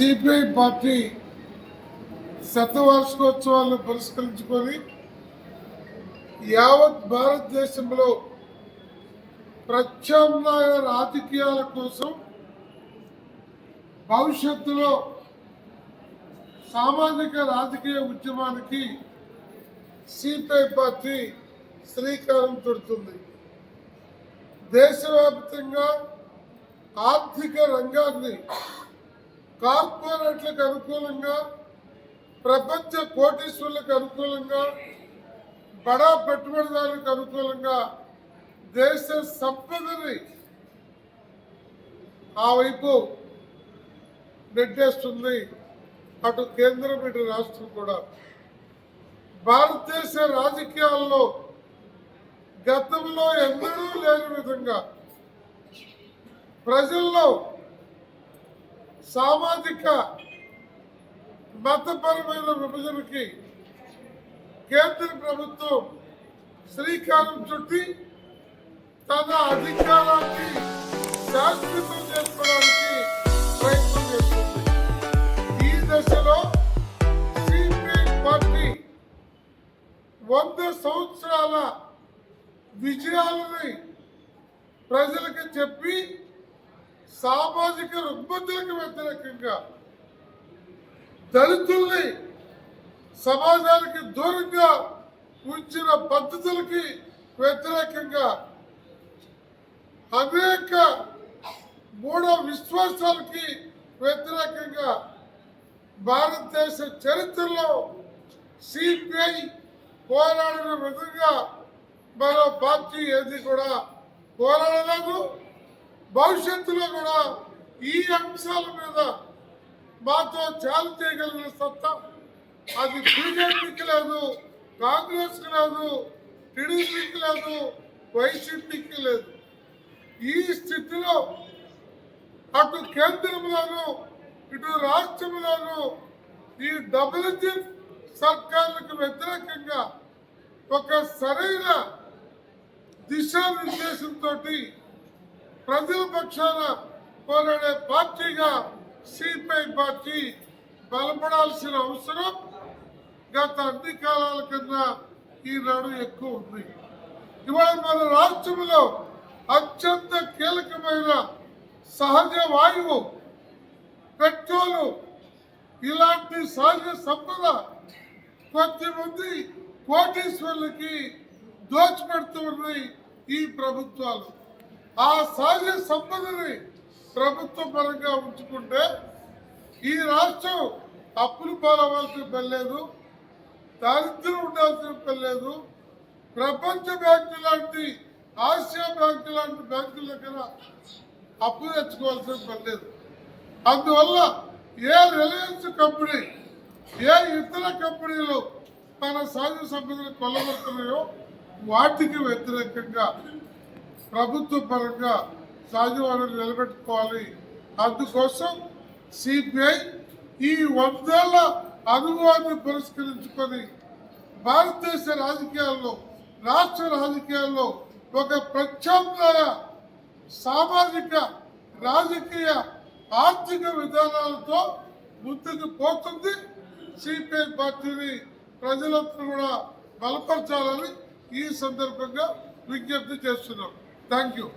CPI party శతవార్షికోత్సవాలను పురస్కరించుకొని యావత్ భారతదేశంలో ప్రత్యామ్నాయ రాజకీయాల కోసం భవిష్యత్తులో సామాజిక రాజకీయ ఉద్యమానికి సిపిఐ పార్టీ శ్రీకారం చుడుతుంది. దేశవ్యాప్తంగా ఆర్థిక రంగాన్ని కార్పొరేట్లకు అనుకూలంగా ప్రపంచ కోటీశ్వరులకు అనుకూలంగా బడా పెట్టుబడిదారులకు అనుకూలంగా దేశ సంపదని ఆ వైపు నెట్టేస్తుంది అటు కేంద్రం ఇటు రాష్ట్రం కూడా. భారతదేశ రాజకీయాల్లో గతంలో ఎన్నడూ లేని విధంగా ప్రజల్లో సామాజిక మతపరమైన విభజనకి కేంద్ర ప్రభుత్వం శ్రీకారం చుట్టి తన అధికారాన్ని శాశ్వతం చేసుకోవడానికి ప్రయత్నం చేస్తుంది. ఈ దశలో సిపిఐ పార్టీ వంద సంవత్సరాల విజయాలని ప్రజలకు చెప్పి సామాజిక రుగ్మతులకు వ్యతిరేకంగా దళితుల్ని సమాజానికి దూరంగా ఉంచిన పద్ధతులకి వ్యతిరేకంగా అనేక మూఢ విశ్వాసాలకి వ్యతిరేకంగా భారతదేశ చరిత్రలో సిపిఐ పోరాడిన విధంగా మరో పార్టీ ఏది కూడా పోరాడలేదు. భవిష్యత్తులో కూడా ఈ అంశాల మీద మాతో చాలు చేయగలిగిన సత్తా అది బీజేపీకి లేదు కాంగ్రెస్కి లేదు టీడీపీకి లేదు వైసీపీకి లేదు. ఈ స్థితిలో అటు కేంద్రంలోను ఇటు రాష్ట్రంలోను ఈ డబుల్ ఇంజిన్ సర్కార్లకు వ్యతిరేకంగా ఒక సరైన దిశానిర్దేశంతో ప్రజల పక్షాన పోరాడే పార్టీగా సిపిఐ పార్టీ బలపడాల్సిన అవసరం గత అన్ని కాలాల కన్నా ఈనాడు ఎక్కువ ఉంది. ఇవాళ మన రాష్ట్రంలో అత్యంత కీలకమైన సహజ వాయువు పెట్రోలు ఇలాంటి సహజ సంపద కొద్దిమంది కోటీశ్వరులకి దోచిపెడుతూ ఉన్నాయి ఈ ప్రభుత్వాలు. ఆ సహజ సంపదని ప్రభుత్వ పరంగా ఉంచుకుంటే ఈ రాష్ట్రం అప్పులు పాలవలసిన పర్లేదు దారిద్ర్యం ఉండాల్సిన పర్లేదు ప్రపంచ బ్యాంకు లాంటి ఆసియా బ్యాంకు లాంటి బ్యాంకుల దగ్గర అప్పు తెచ్చుకోవాల్సిన పర్లేదు అందువల్ల ఏ రిలయన్స్ కంపెనీ ఏ ఇతర కంపెనీలు మన సహజ సంపదను కొల్లగొడుతున్నాయో వాటికి వ్యతిరేకంగా ప్రభుత్వ పరంగా సహజ నిలబెట్టుకోవాలి. అందుకోసం సిపిఐ ఈ వందేళ్ళ అనుభవాన్ని పురస్కరించుకొని భారతదేశ రాజకీయాల్లో రాష్ట్ర రాజకీయాల్లో ఒక ప్రత్యామ్నాయ సామాజిక రాజకీయ ఆర్థిక విధానాలతో ముందుకు పోతుంది. సిపిఐ పార్టీని ప్రజలందరూ కూడా బలపరచాలని ఈ సందర్భంగా విజ్ఞప్తి చేస్తున్నాం. Thank you.